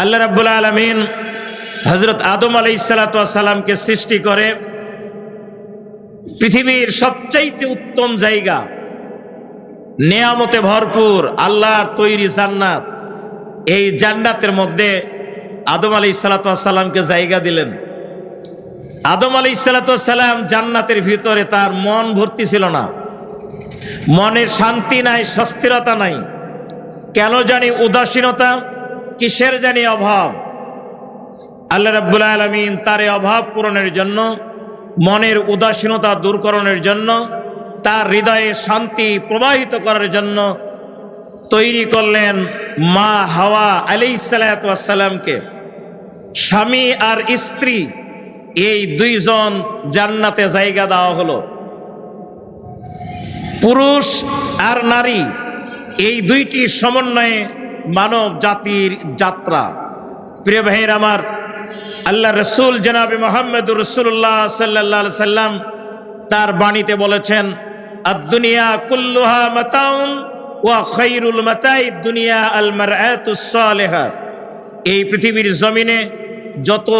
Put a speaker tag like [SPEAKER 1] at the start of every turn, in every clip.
[SPEAKER 1] আল্লাহ রাব্বুল আলমিন হজরত আদম আলাই সালাতামকে সৃষ্টি করে পৃথিবীর সবচাইতে উত্তম জায়গা, নেয়ামতে ভরপুর, আল্লাহর তৈরি জান্নাত, এই জান্নাতের মধ্যে আদম আলাই সালাতামকে জায়গা দিলেন। আদম আলাই সালাতাম জান্নাতের ভিতরে তার মন ভর্তি ছিল না। মনের শান্তি নাই সস্থিরতা নাই। কেন জানি উদাসীনতা কিসের জানি অভাব? আল্লাহ রাব্বুল আলমিন তার অভাব পূরণের জন্য, মনের উদাসীনতা দূরকরণের জন্য, তার হৃদয়ে শান্তি প্রবাহিত করার জন্য তৈরি করলেন মা হাওয়া আলি সালাতামকে স্বামী আর স্ত্রী এই দুইজন জান্নাতে জায়গা দেওয়া হলো। পুরুষ আর নারী এই দুইটি সমন্বয়ে মানব জাতির যাত্রা। প্রিয় ভাইয়ের আমার আল্লাহ রসুল জনাবি মোহাম্মদুর রসুল্লাহ সাল্লাহ সাল্লাম তার বাণীতে বলেছেন আদুনিয়া কুল্লুহা মাতাউন ওয়া খৈরুল মাতাই দুনিয়া আল মারআতুসসালিহা এই পৃথিবীর জমিনে যত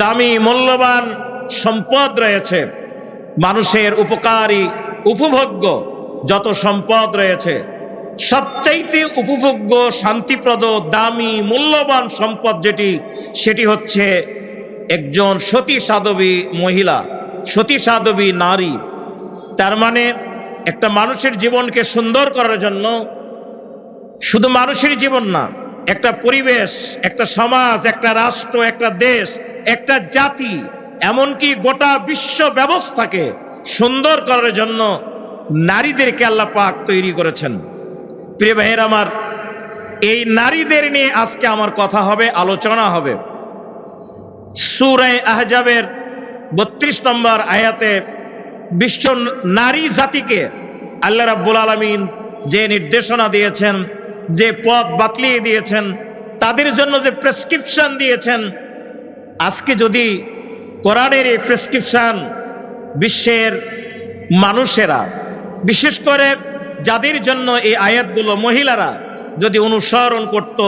[SPEAKER 1] দামি মূল্যবান সম্পদ রয়েছে, মানুষের উপকারী, উপভোগ্য যত সম্পদ রয়েছে সবচাইতে উপভোগ্য, শান্তিপ্রদ, দামি, মূল্যবান সম্পদ যেটি, সেটি হচ্ছে একজন সতী সাধবী মহিলা সতী সাধবী নারী। তার মানে একটা মানুষের জীবনকে সুন্দর করার জন্য শুধু মানুষের জীবন না, একটা পরিবেশ, একটা সমাজ, একটা রাষ্ট্র, একটা দেশ, একটা জাতি, এমনকি গোটা বিশ্ব ব্যবস্থাকে সুন্দর করার জন্য নারীদেরকে আল্লাহ পাক তৈরি করেছেন। প্রিয় ভাইয়ের আমার, এই নারীদের নিয়ে আজকে আমার কথা হবে, আলোচনা হবে। সুরায় আহজাবের বত্রিশ নম্বর আয়াতে বিশ্ব নারী জাতিকে আল্লাহ রাব্বুল আলমিন যে নির্দেশনা দিয়েছেন, যে পথ বাতলিয়ে দিয়েছেন, তাদের জন্য যে প্রেসক্রিপশন দিয়েছেন, আজকে যদি কোরআনের এই প্রেসক্রিপশন বিশ্বের মানুষেরা, বিশেষ করে যাদের জন্য এই আয়াতগুলো মহিলারা যদি অনুসরণ করত,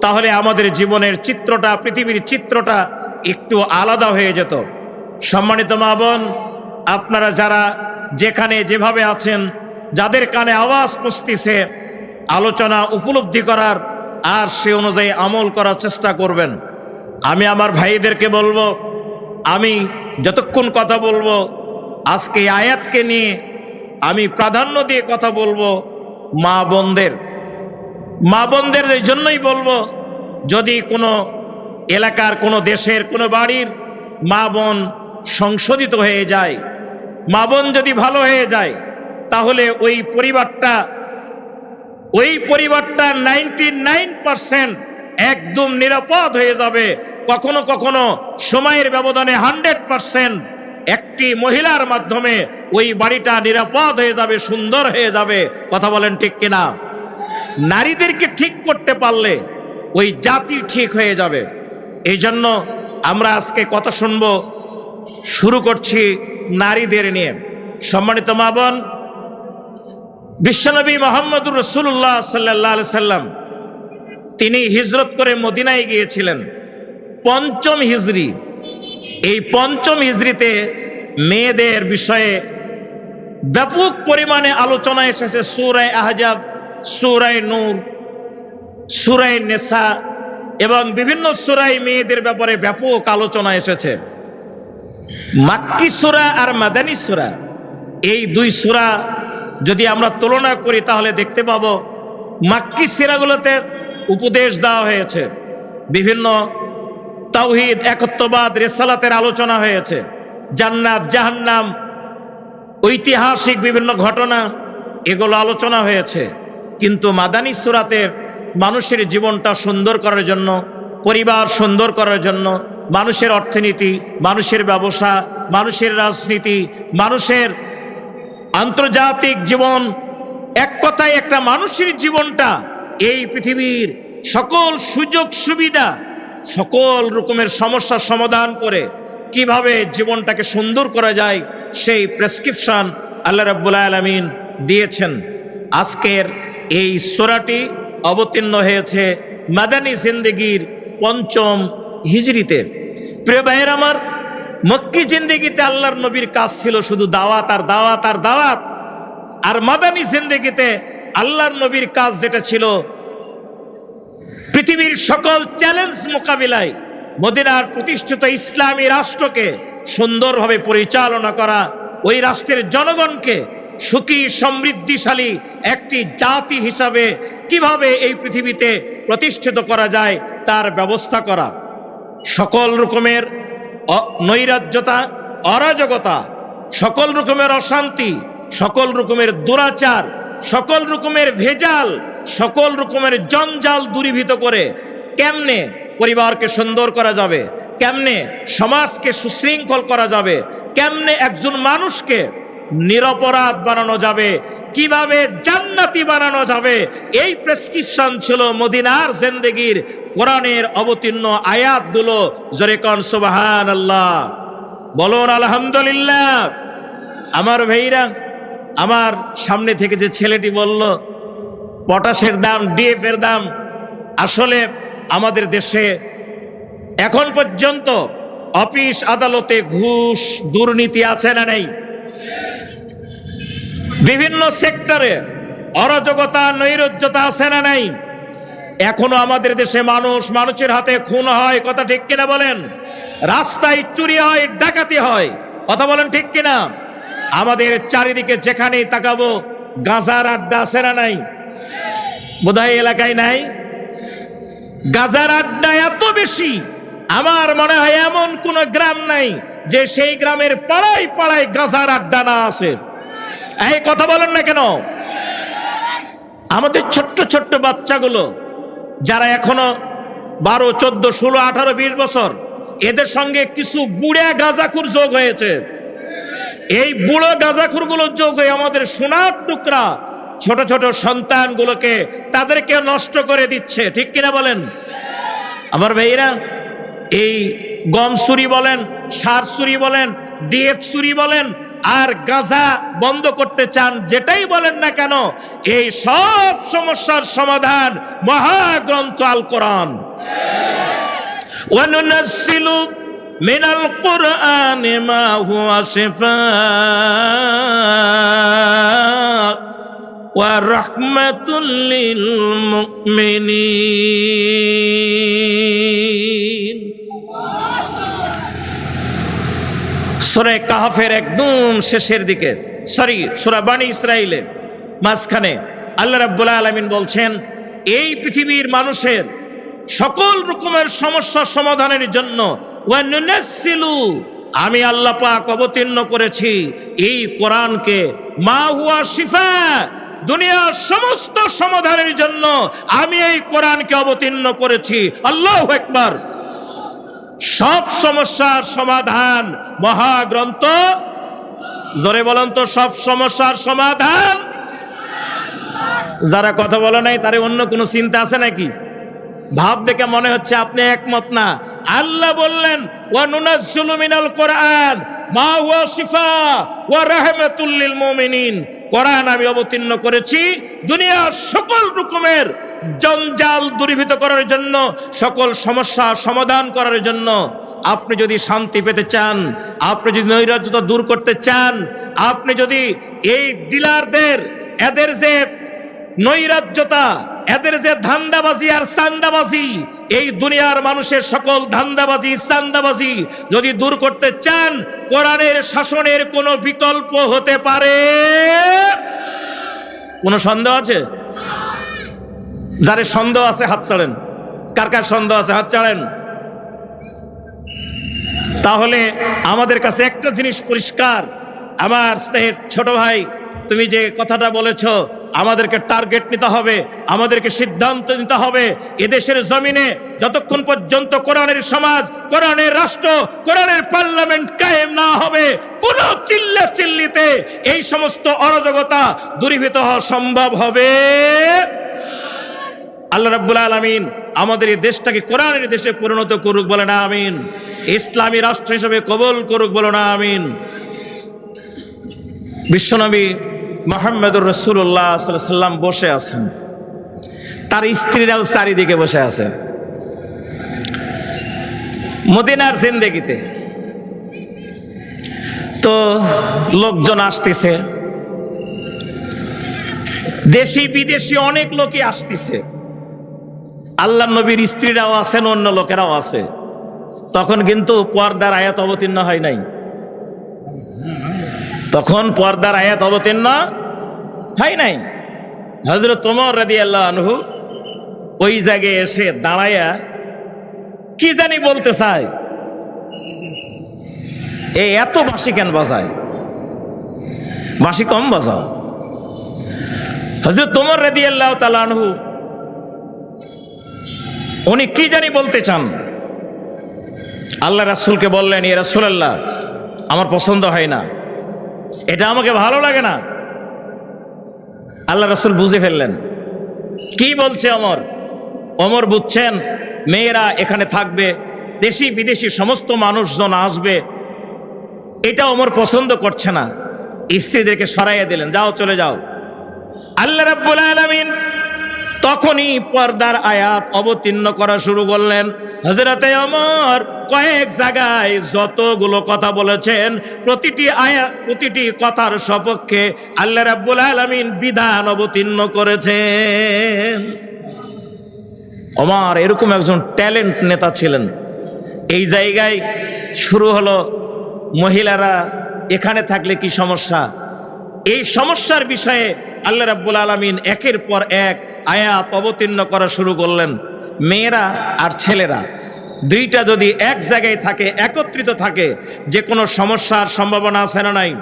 [SPEAKER 1] তাহলে আমাদের জীবনের চিত্রটা, পৃথিবীর চিত্রটা একটু আলাদা হয়ে যেত। সম্মানিত মা বোন, আপনারা যারা যেখানে যেভাবে আছেন, যাদের কানে আওয়াজ পুষতিছে, আলোচনা উপলব্ধি করার আর সে অনুযায়ী আমল করার চেষ্টা করবেন। আমি আমার ভাইদেরকে বলব, আমি যতক্ষণ কথা বলব, আজকে আয়াতকে নিয়ে আমি প্রাধান্য দিয়ে কথা বলব মা বোনদের। মা বোনদের এই জন্যই বলব, যদি কোনো এলাকার, কোনো দেশের, কোনো বাড়ির মা বোন সংশোধিত হয়ে যায়, মা বোন যদি ভালো হয়ে যায়, তাহলে ওই পরিবারটা ওই পরিবারটা নাইনটি নাইন পার্সেন্ট একদম নিরাপদ হয়ে যাবে। কখনো কখনো সময়ের ব্যবধানে হান্ড্রেড পার্সেন্ট একটি মহিলার মাধ্যমে ওই বাড়িটা নিরাপদ হয়ে যাবে, সুন্দর হয়ে যাবে। কথা বলেন ঠিক কিনা? নারীদেরকে ঠিক করতে পারলে ওই জাতি ঠিক হয়ে যাবে। এই জন্য আমরা আজকে কথা শুনব, শুরু করছি নারীদের নিয়ে। সম্মানিত মা বোন, বিশ্বনবী মোহাম্মদুর রসুল্লাহ সাল্লাহ সাল্লাম, তিনি হিজরত করে মদিনায় গিয়েছিলেন। পঞ্চম হিজরি, এই পঞ্চম হিজড়িতে মেয়েদের বিষয়ে ব্যাপক পরিমাণে আলোচনা এসেছে সুরায় আহজাব, সুরায় নূর, সুরায় নেশা এবং বিভিন্ন সুরায় মেয়েদের ব্যাপারে ব্যাপক আলোচনা এসেছে। মাক্কি সুরা আর মাদানী সুরা, এই দুই সুরা যদি আমরা তুলনা করি তাহলে দেখতে পাবো মাক্কি সিরাগুলোতে উপদেশ দেওয়া হয়েছে। বিভিন্ন তাওহিদ, একত্ববাদ, রেসালাতের আলোচনা হয়েছে। জান্নাত, জাহান্নাম, ঐতিহাসিক বিভিন্ন ঘটনা, এগুলো আলোচনা হয়েছে। কিন্তু মাদানী সুরাতের মানুষের জীবনটা সুন্দর করার জন্য, পরিবার সুন্দর করার জন্য, মানুষের অর্থনীতি, মানুষের ব্যবসা, মানুষের রাজনীতি, মানুষের আন্তর্জাতিক জীবন, এক কথায় একটা মানুষের জীবনটা এই পৃথিবীর সকল সুযোগ সুবিধা সকল রকমের সমস্যার সমাধান করে কীভাবে জীবনটাকে সুন্দর করা যায় সেই প্রেসক্রিপশন আল্লাহ রাব্বুল আলমিন দিয়েছেন। আজকের এই সোরাটি অবতীর্ণ হয়েছে মাদানী জিন্দিগির পঞ্চম হিজড়িতে। প্রিয় ভাইয়ের আমার, মক্কি জিন্দিগিতে আল্লাহর নবীর কাজ ছিল শুধু দাওয়াত আর দাওয়াত আর দাওয়াত। আর মাদানী জিন্দিগিতে আল্লাহর নবীর কাজ যেটা ছিল পৃথিবীর সকল চ্যালেঞ্জ মোকাবিলায়। মদিনার প্রতিষ্ঠিত ইসলামী রাষ্ট্রকে সুন্দরভাবে পরিচালনা করা ওই রাষ্ট্রের জনগণকে সুখী, সমৃদ্ধিশালী একটি জাতি হিসাবে কীভাবে এই পৃথিবীতে প্রতিষ্ঠিত করা যায় তার ব্যবস্থা করা। সকল রকমের নৈরাজ্যতা, অরাজকতা, সকল রকমের অশান্তি, সকল রকমের দুরাচার, সকল রকমের ভেজাল, সকল রকমের জঞ্জাল দূরীভূত করে কেমনে পরিবারকে সুন্দর করা যাবে। কেমনে সমাজকে সুশৃঙ্খল করা যাবে। কেমনে একজন মানুষকে নিরপরাধ বানানো যাবে। কীভাবে জান্নাতি বানানো যাবে। এই প্রেসক্রিপশন ছিল মদিনার জেন্দেগির কোরআনের অবতীর্ণ আয়াতগুলো। জোরে কন সুবাহান আল্লাহ বলুন, আলহামদুলিল্লাহ। আমার ভাইরা, আমার সামনে থেকে যে ছেলেটি বলল, পটাশের দাম ডিএফ এর দাম, আসলে আমাদের দেশে এখন পর্যন্ত অফিস আদালতে ঘুষ, দুর্নীতি আছে না নেই? বিভিন্ন সেক্টরে অরাজকতা, নৈরাজ্যতা আছে না নাই? এখনও আমাদের দেশে মানুষ মানুষের হাতে খুন হয়, কথা ঠিক কিনা বলেন? রাস্তায় চুরি হয়, ডাকাতি হয়, কথা বলেন ঠিক কিনা? আমাদের চারিদিকে যেখানেই তাকাবো, গাজার আড্ডা আছে না নাই? বোধহয় এলাকায় নাই? গাজার আড্ডা এত বেশি, আমার মনে হয় এমন কোন গ্রাম নাই যে সেই গ্রামের পাড়ায় পাড়ায় গাজার আড্ডা না আছে। এই কথা বলেন না কেন? আমাদের ছোট্ট ছোট্ট বাচ্চাগুলো, যারা এখনও বারো, চোদ্দ, ষোলো, আঠারো, বিশ বছর, এদের সঙ্গে কিছু বুড়া গাজাখুর যোগ হয়েছে। এই বুড়ো গাজাখুরগুলো যোগ হয়ে আমাদের সোনার টুকরা ছোট ছোট সন্তানগুলোকে তাদেরকে নষ্ট করে দিচ্ছে। ঠিক কিনা বলেন? আমার ভাইয়েরা, এই গম সুরি বলেন, সার সুরি বলেন, ডিএফ সুরি বলেন, আর গাঁজা বন্ধ করতে চান, যেটাই বলেন না কেন, এই সব সমস্যার সমাধান মহাগ্রন্থ আল কোরআন। ওয়ানুনাসিলু মিনাল কোরআনে মা হুয়া শিফা। ورحمة للمؤمنين সুরে কাহাফের একদম শেষের দিকে সরি সুরা বাণী ইসরাইলে মাঝখানে আল্লাহ রাব্বুল আলামিন বলছেন এই পৃথিবীর মানুষের সকল রকমের সমস্যা সমাধানের জন্য ওয়ানুনাসসিলু আমি আল্লাহ পাক অবতীর্ণ করেছি এই কোরআনকে মা হুয়া শিফা দুনিয়ার সমস্ত সমাধানের জন্য আমি এই কোরআনকে অবতীর্ণ করেছি। আল্লাহ একবার সব সমস্যার সমাধান মহাগ্রন্থ। জোরে বলেন তো, সব সমস্যার সমাধান। যারা কথা বলে নাই, তারে অন্য কোনো চিন্তা আছে নাকি? ভাব দেখে মনে হচ্ছে আপনি একমত না। আল্লাহ বললেন, ওয়া নুনাজ্জিলু মিনাল কোরআন। মা হুয়া শিফা ওয়া রাহমাতুল লিল মুমিনিন। আমি অবতীর্ণ করেছি দুনিয়ার সকল রকমের জঞ্জাল দূরীভূত করার জন্য, সকল সমাধান করার জন্য। আপনি যদি শান্তি পেতে চান, আপনি যদি নৈরাজ্যতা দূর করতে চান, আপনি যদি এই ডিলারদের, এদের যে নৈরাজ্যতা এদের যে ধান্দাবাজি আর সান্দাবাজি এই দুনিয়ার মানুষের সকল ধান্দাবাজি সান্দাবাজি যদি দূর করতে চান, কোরআনের শাসনের কোনো বিকল্প হতে পারে? কোনো সন্দেহ আছে? যারে সন্দেহ আছে, হাত ছাড়েন। কার কার সন্দেহ আছে, হাত ছাড়েন। তাহলে আমাদের কাছে একটা জিনিস পরিষ্কার। আমার স্নেহের ছোট ভাই, তুমি যে কথাটা বলেছ আমাদেরকে টার্গেট নিতে হবে, আমাদেরকে সিদ্ধান্ত নিতে হবে। এদেশের জমিনে যতক্ষণ পর্যন্ত কোরআনের সমাজ, কোরআনের রাষ্ট্র, কোরআনের পার্লামেন্ট কায়েম না হবে, কোন চিল্লা চিল্লিতে এই সমস্ত অরাজকতা দূরীভূত হওয়া সম্ভব হবে। আল্লাহ রাব্বুল আলামিন আমাদের এই দেশটাকে কোরআনের দেশে পরিণত করুক বলে না, আমিন। ইসলামী রাষ্ট্র হিসেবে কবল করুক বলে না, আমিন। বিশ্বনবী মোহাম্মদুর রসুল্লাহ সাল্লাম বসে আছেন। তার স্ত্রীরাও চারিদিকে বসে আছেন মদিনার জিন্দেগিতে। তো লোকজন আসতেছে। দেশি বিদেশি অনেক লোকই আসতেছে। আল্লাহ নবীর স্ত্রীরাও আছেন, অন্য লোকেরাও আছে। তখন কিন্তু পর্দার আয়াত অবতীর্ণ হয় নাই। তখন পর্দার আয়াত অবতীর্ণ হয় নাই। হজরত তোমর রাদি আল্লাহ আনহু ওই জায়গায় এসে দাঁড়াইয়া কি জানি বলতে চায়। এই এত বাঁশি কেন বাজায়? বাঁশি কম বাজাও। হজরত তোমর রেদি আল্লাহ তালানহু উনি কি জানি বলতে চান। আল্লাহ রাসুলকে বললেন ইয়ে রাসুল আল্লাহ আমার পছন্দ হয় না। এটা আমাকে ভালো লাগে না। আল্লাহ রসুল বুঝে ফেললেন। কি বলছে অমর? অমর বুঝছেন, মেয়েরা এখানে থাকবে, দেশি বিদেশি সমস্ত মানুষজন আসবে। এটা অমর পছন্দ করছে না। স্ত্রীদেরকে সরাইয়া দিলেন, যাও চলে যাও। আল্লাহ রাব্বুল আলামিন তখনই পর্দার আয়াত অবতীর্ণ করা শুরু করলেন। হজরতে অমর কয়েক জায়গায় যতগুলো কথা বলেছেন, প্রতিটি আয়াত প্রতিটি কথার সপক্ষে আল্লাহ রাব্বুল আলামিন বিধান অবতীর্ণ করেছেন। অমর এরকম একজন ট্যালেন্ট নেতা ছিলেন। এই জায়গায় শুরু হলো, মহিলারা এখানে থাকলে কি সমস্যা? এই সমস্যার বিষয়ে আল্লাহ রাব্বুল আলমিন একের পর এক আয়াত অবতীর্ণ করা শুরু করলেন। মেয়েরা আর ছেলেরা, দুইটা যদি এক জায়গায় থাকে, একত্রিত থাকে, যে কোনো সমস্যার সম্ভাবনা আছে না নাই?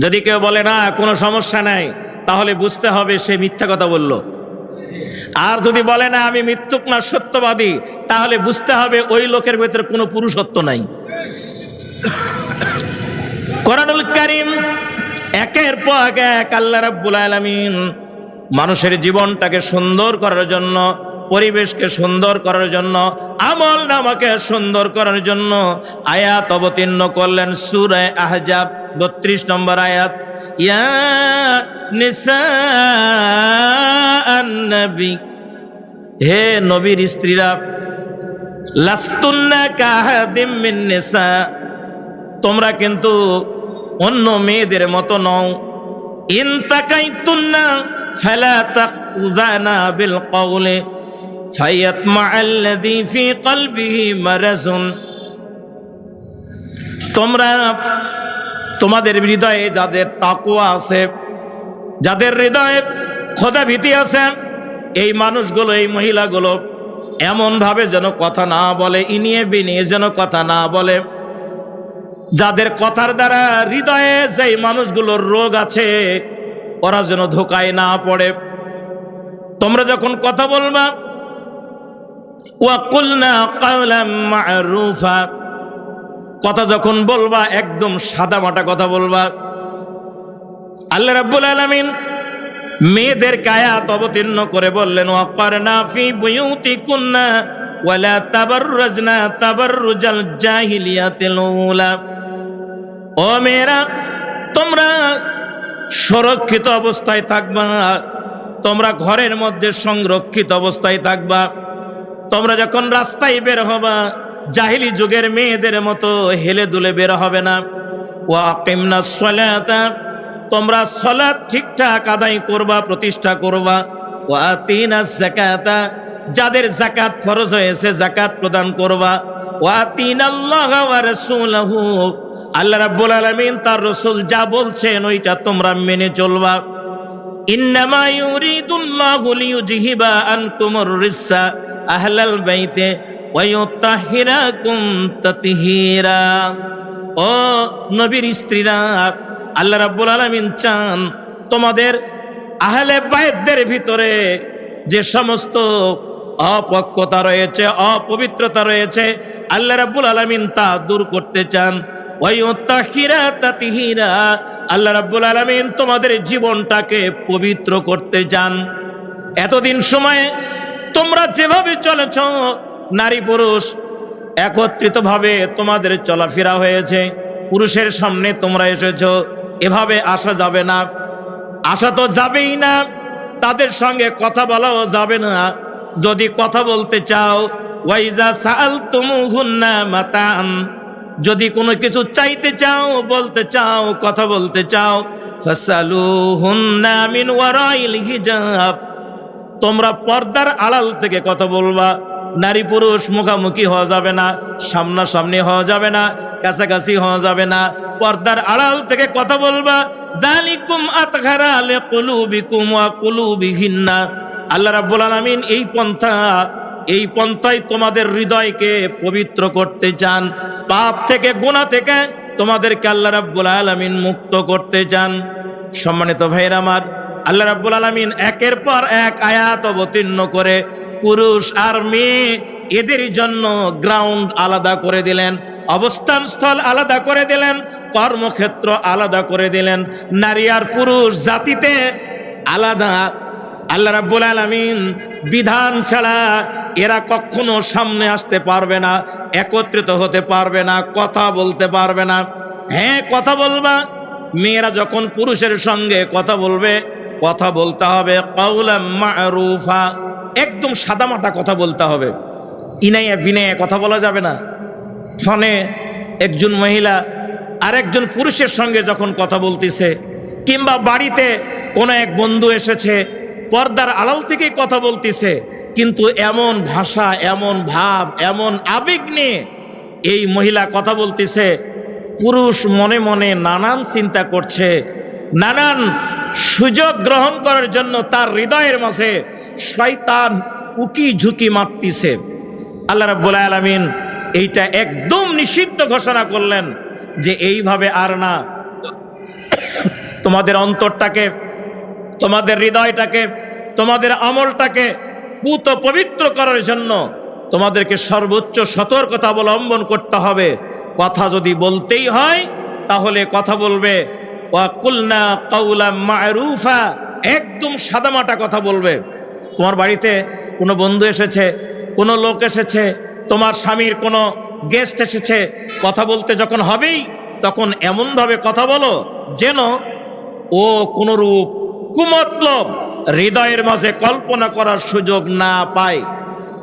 [SPEAKER 1] যদি কেউ বলে, না, কোনো সমস্যা নাই, তাহলে বুঝতে হবে সে মিথ্যা কথা বলল। আর যদি বলে, না, আমি মৃত্যুক না, সত্যবাদী, তাহলে বুঝতে হবে ওই লোকের ভেতরে কোনো পুরুষত্ব নাই। কারিম একের পর এক, আল্লাহ রাব্বুল আলামিন মানুষের জীবনটাকে সুন্দর করার জন্য, পরিবেশকে সুন্দর করার জন্য, আমল নামাকে সুন্দর করার জন্য আয়াত অবতীর্ণ করলেন সূরা আহজাব, বত্রিশ নম্বর আয়াত। ইয়া হে নবীর স্ত্রীরা, লাস্তুন্না তোমরা কিন্তু অন্য মেয়েদের মতো নও। ইন তাকুযানা বিল কওলি ফায়াতমা আল্লাযী ফি কলবিহি মারাজুন তোমরা তোমাদের হৃদয়ে যাদের তাকুয়া আছে, যাদের হৃদয়ে খোদা ভীতি আছে, এই মানুষগুলো, এই মহিলাগুলো এমনভাবে যেন কথা না বলে, ইনিয়ে বিনিয়ে যেন কথা না বলে। যাদের কথার দ্বারা হৃদয়ে যেই মানুষগুলোর রোগ আছে ওরা যেন ধোকায় না পড়ে। তোমরা যখন কথা বলবা, ওয়াকুলনা কাওলাম মারুফা, কথা যখন বলবা, একদম সাদা মাটা কথা বলবা। আল্লাহ রাব্বুল আলামিন মেয়েদের কায়াত অবতীর্ণ করে বললেন, ওয়াকারনা ফি বুয়ুতিকুন্না ওয়ালা তাবাররাজনা তাবাররুজাল জাহিলিয়াতিল উলা। ও মেয়েরা, তোমরা সুরক্ষিত অবস্থায় থাকবা তোমরা ঘরের মধ্যে সংরক্ষিত অবস্থায় থাকবা। তোমরা যখন রাস্তায় বের হবা, জাহিলি যুগের মেয়েদের মতো হেলে দুলে বের হবে না। ও আকিমনা সলাতা, তোমরা সলাৎ ঠিকঠাক আদায় করবা, প্রতিষ্ঠা করবা। ও আতিনা জাকাতা যাদের জাকাত ফরজ হয়েছে জাকাত প্রদান করবা। ও আতিন আল্লাহ আল্লাহ রাব্বুল আলামিন তার রসুল যা বলছেন ওইটা তোমরা মেনে চলবা। ইন্নামা ইউরিদুল্লাহু লিইউজহিবা আনকুমুর রিসা আহলাল বাইতে ওয়া ইউতাহিরাকুম তাতহীরা। ও নবীর স্ত্রীরা, আল্লাহ রাব্বুল আলামিন চান তোমাদের আহলে বাইতদের ভিতরে যে সমস্ত অপক্কতা রয়েছে, অপবিত্রতা রয়েছে, আল্লাহ রাব্বুল আলামিন তা দূর করতে চান। আল্লাহ রাব্বুল আলামিন তোমাদের জীবনটাকে পবিত্র করতে চান এতদিন সময়ে তোমরা যেভাবে চলেছ, নারী পুরুষ, একত্রিতভাবে তোমাদের চলাফেরা হয়েছে। পুরুষের সামনে তোমরা এসেছ, এভাবে আসা যাবে না। আসা তো যাবেই না, তাদের সঙ্গে কথা বলাও যাবে না। যদি কথা বলতে চাও, ওয়াইজা সাল তুমুহুন্না মাতান যদি কোনো কিছু চাইতে চাও, বলতে চাও, কথা বলতে চাও মিন ওয়ারাইল হিজাব। তোমরা পর্দার আড়াল থেকে কথা বলবা, নারী পুরুষ মুখামুখি হওয়া যাবে না, সামনাসামনি হওয়া যাবে না, কাছাকাছি হওয়া যাবে না, পর্দার আড়াল থেকে কথা বলবা, দালিকুম আতঘারা লে কুলুবিকুম ওয়া কুলুবিহিন্না। আল্লাহ রাব্বুল আলামিন এই পন্থা এই পন্থায় তোমাদের হৃদয়কে পবিত্র করতে চান, পাপ থেকে, গুনাহ থেকে তোমাদেরকে আল্লাহ রাব্বুল আলামিন মুক্ত করতে চান। সম্মানিত ভাইয়ের আমার, আল্লাহ রাব্বুল আলামিন একের পর এক আয়াত অবতীর্ণ করে পুরুষ আর মেয়ে এদের জন্য গ্রাউন্ড আলাদা করে দিলেন অবস্থান স্থল আলাদা করে দিলেন, কর্মক্ষেত্র আলাদা করে দিলেন। নারী আর পুরুষ জাতিতে আলাদা আল্লাহ রাব্বুল আলামিন বিধান ছাড়া এরা কখনো সামনে আসতে পারবে না, একত্রিত হতে পারবে না, কথা বলতে পারবে না। হ্যাঁ কথা বলবা। মেয়েরা যখন পুরুষের সঙ্গে কথা বলবে, কথা বলতে হবে কাউলাম মারুফা। একদম সাদামাটা কথা বলতে হবে। ইনাইয়া বিনাইয়া কথা বলা যাবে না। ফোনে একজন মহিলা আরেকজন পুরুষের সঙ্গে যখন কথা বলতেছে, কিংবা বাড়িতে কোনো এক বন্ধু এসেছে পর্দার আড়াল থেকেই কথা বলতেছে, কিন্তু এমন ভাষা, এমন ভাব, এমন আবেগ নিয়ে এই মহিলা কথা বলতেছে, পুরুষ মনে মনে নানান চিন্তা করছে, নানান সুযোগ গ্রহণ করার জন্য তার হৃদয়ের মাঝে শয়তান উকি ঝুঁকি মারতিছে। আল্লাহ রাব্বুল আলামিন এইটা একদম নিষিদ্ধ ঘোষণা করলেন যে এইভাবে আর না, তোমাদের অন্তরটাকে তোমাদের হৃদয়টাকে, তোমাদের আমলটাকে পুত পবিত্র করার জন্য তোমাদেরকে সর্বোচ্চ সতর্কতা অবলম্বন করতে হবে। কথা যদি বলতেই হয়, তাহলে কথা বলবে ওয়াকুলনা কাউলা মারুফা একদম সাদামাটা কথা বলবে। তোমার বাড়িতে কোনো বন্ধু এসেছে, কোনো লোক এসেছে, তোমার স্বামীর কোনো গেস্ট এসেছে, কথা বলতে যখন হবেই, তখন এমনভাবে কথা বলো যেন ও কোনো রূপ কুমতলব হৃদয়ের মাঝে কল্পনা করার সুযোগ না পায়।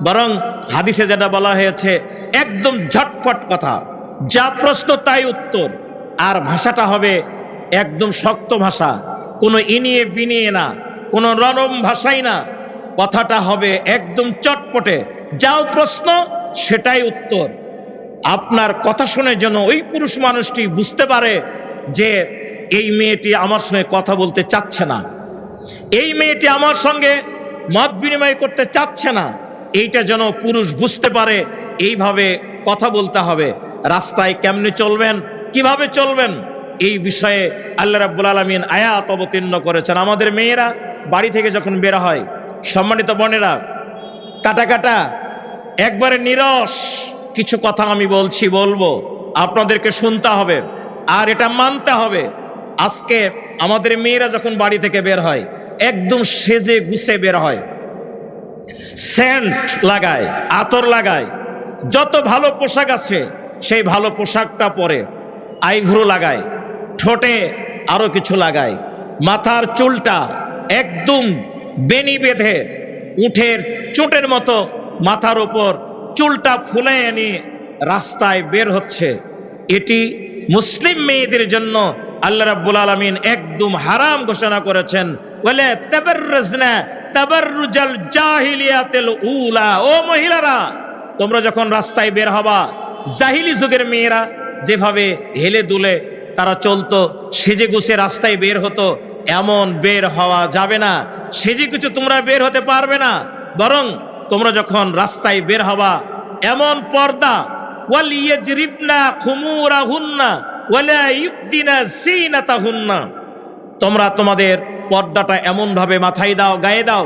[SPEAKER 1] বরং হাদিসে যেটা বলা হয়েছে, একদম ঝটফট কথা। যা প্রশ্ন তাই উত্তর। আর ভাষাটা হবে একদম শক্ত ভাষা। কোনো ইনিয়ে বিনিয়ে না, কোনো নরম ভাষাই না। কথাটা হবে একদম চটপটে। যাও প্রশ্ন, সেটাই উত্তর। আপনার কথা শুনে যেন ওই পুরুষ মানুষটি বুঝতে পারে যে এই মেয়েটি আমার সঙ্গে কথা বলতে চাচ্ছে না। এই মেয়েটি আমার সঙ্গে মত বিনিময় করতে চাচ্ছে না। এইটা যেন পুরুষ বুঝতে পারে, এইভাবে কথা বলতে হবে। রাস্তায় কেমনে চলবেন, কীভাবে চলবেন, এই বিষয়ে আল্লাহ রাব্বুল আলমিন আয়াত অবতীর্ণ করেছেন। আমাদের মেয়েরা বাড়ি থেকে যখন বের হয়, সম্মানিত বোনেরা, কাটা কাটা, একবারে নিরস কিছু কথা আমি বলছি, বলব। আপনাদেরকে শুনতে হবে, আর এটা মানতে হবে। আজকে আমাদের মেয়েরা যখন বাড়ি থেকে বের হয় একদম সেজে গুছে বের হয়। সেন্ট লাগায়, আতর লাগায়, যত ভালো পোশাক আছে, সেই ভালো পোশাকটা পরে আইভ্রু লাগায়, ঠোঁটে আরও কিছু লাগায়, মাথার চুলটা একদম বেনি বেঁধে উঠের চোটের মতো মাথার ওপর চুলটা ফুলে এনে রাস্তায় বের হচ্ছে। এটি মুসলিম মেয়েদের জন্য আল্লাহ রাব্বুল আলামিন একদম হারাম ঘোষণা করেছেন। বলে উলা। ও মহিলারা, তোমরা যখন রাস্তায় বের হবা, জাহিলি যুগের মেয়েরা যেভাবে হেলে দুলে তারা চলতো, সেজে গুছে রাস্তায় বের হতো, এমন বের হওয়া যাবে না। সেজে কিছু তোমরা বের হতে পারবে না। বরং তোমরা যখন রাস্তায় বের হবা, এমন পর্দা তোমরা তোমাদের পর্দাটা এমনভাবে মাথায় দাও, গায়ে দাও,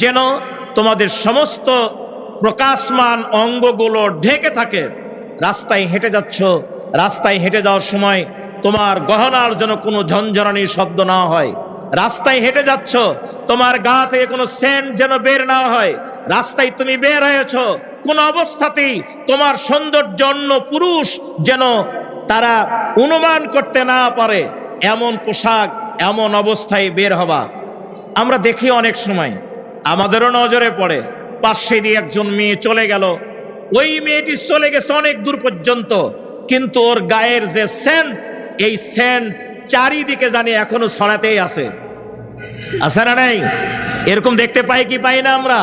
[SPEAKER 1] যেন তোমাদের সমস্ত প্রকাশমান অঙ্গগুলো ঢেকে থাকে। রাস্তায় হেঁটে যাচ্ছ, রাস্তায় হেঁটে যাওয়ার সময় তোমার গহনার যেন কোনো ঝনঝনানির শব্দ না হয়। রাস্তায় হেঁটে যাচ্ছ, তোমার গা থেকে কোনো সেন্ট যেন বের না হয়। রাস্তায় তুমি বের হয়েছ, কোন অবস্থাতেই তোমার সৌন্দর্য অন্য পুরুষ যেন তারা অনুমান করতে না পারে। এমন পোশাক এমন অবস্থায় বের হবা আমরা দেখি অনেক সময়, আমাদেরও নজরে পড়ে, পাশে দিয়ে একজন মেয়ে চলে গেল। ওই মেয়েটি চলে গেছে অনেক দূর পর্যন্ত, কিন্তু ওর গায়ের যে সেন্ট, এই সেন্ট চারিদিকে জানি এখনও ছড়াতেই আছে। আছে না নাই? এরকম দেখতে পাই কি পাই না আমরা?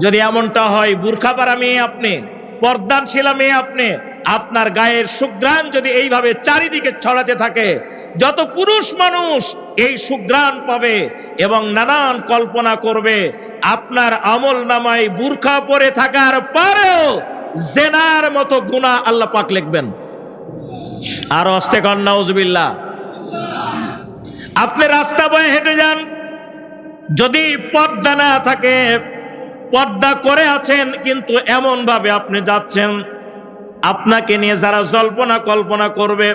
[SPEAKER 1] যদি এমনটা হয়, বুর্খা পারা মেয়ে আপনি, পর্দানশীলা মেয়ে আপনি আপনার গায়ের সুগ্রাণ যদি এইভাবে চারিদিকে ছড়াতে থাকে, যত পুরুষ মানুষ এই সুগ্রাণ পাবে এবং নানান কল্পনা করবে, আপনার আমল নামায় বুর্খা পরে থাকার পরেও জেনার মতো গুণা আল্লাহ পাক লিখবেন। আর অস্তে কন্যা আপনি রাস্তা বয়ে হেঁটে যান, যদি পর্দা না থাকে, পর্দা করে আছেন, কিন্তু এমন ভাবে আপনি যাচ্ছেন আপনাকে নিয়ে যারা জল্পনা কল্পনা করবে,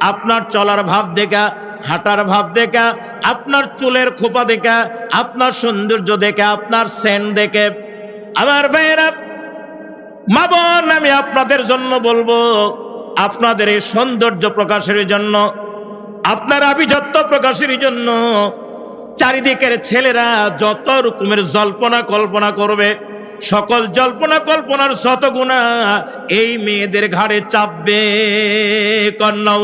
[SPEAKER 1] আপনার চলার ভাব দেখা, হাঁটার ভাব দেখা, আপনার চুলের খোপা দেখা, আপনার সৌন্দর্য দেখে, আপনার সেন্ট দেখে। আমার ভাইয়েরা, মা বোন, আমি আপনাদের জন্য বলব, আপনাদের এই সৌন্দর্য প্রকাশের জন্য, আপনার আভিজাত্য প্রকাশের জন্য, চারিদিকের ছেলেরা যত রকমের জল্পনা কল্পনা করবে সকল জল্পনা কল্পনার শত গুণা এই মেয়েদের ঘাড়ে চাপবে। কন্যা